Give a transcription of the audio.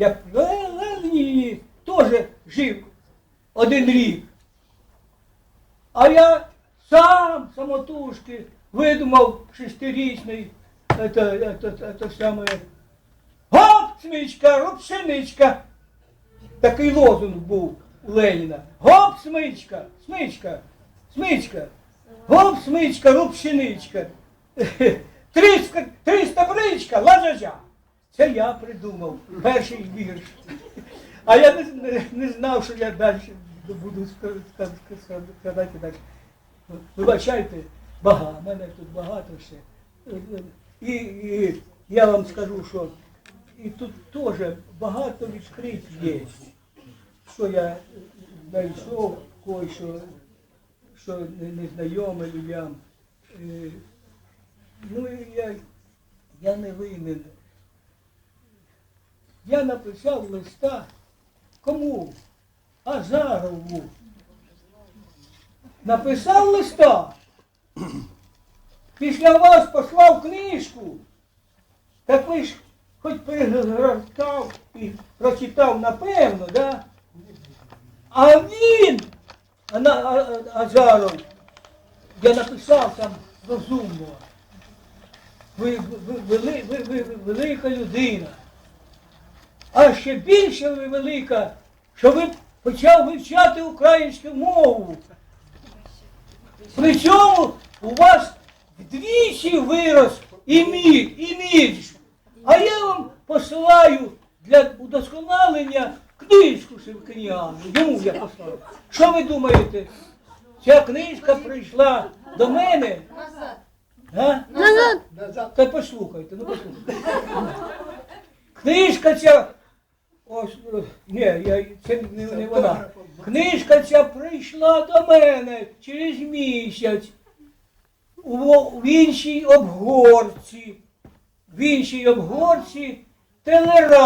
як Ленін теж жив один рік. А я сам самотужки видумав шестирічний, это, это, это саме, гоп, смичка, гоп, пшеничка. Такий лозунг був у Леніна. Гоп, смичка, смичка, смичка. Гоп, смичка, гоп, пшеничка. Триста, триста бричка, лажажа. Це я придумав, перший вірш. А я не, не, не знав, що я далі буду ска- ска- ска- сказати далі. Вибачайте, багато, мене тут багато ще. І, і я вам скажу, що і тут теж багато відкрить є, що я знайшов, кое-що, що незнайоме людям. Е, Ну і я, я не винен. Я написав листа кому? Азарову. Написав листа. Після вас послав книжку. Так ви ж хоч перегортав і прочитав напевно, да? А він, Азаров, я написав там розумно. Ви, ви, ви, ви, ви, ви велика людина. А ще більше ви велика, що ви почав вивчати українську мову. Причому у вас вдвічі вирос імідж, імідж. А я вам посилаю для удосконалення книжку Шевкиніану. Йому я послав. Що ви думаєте? Ця книжка прийшла до мене? А? Назад. Та послухайте, ну послухайте. Книжка ця. Ось, е, ні, я, це не, не вона. Книжка ця прийшла до мене через місяць у, в іншій обгорці. В іншій обгорці телера.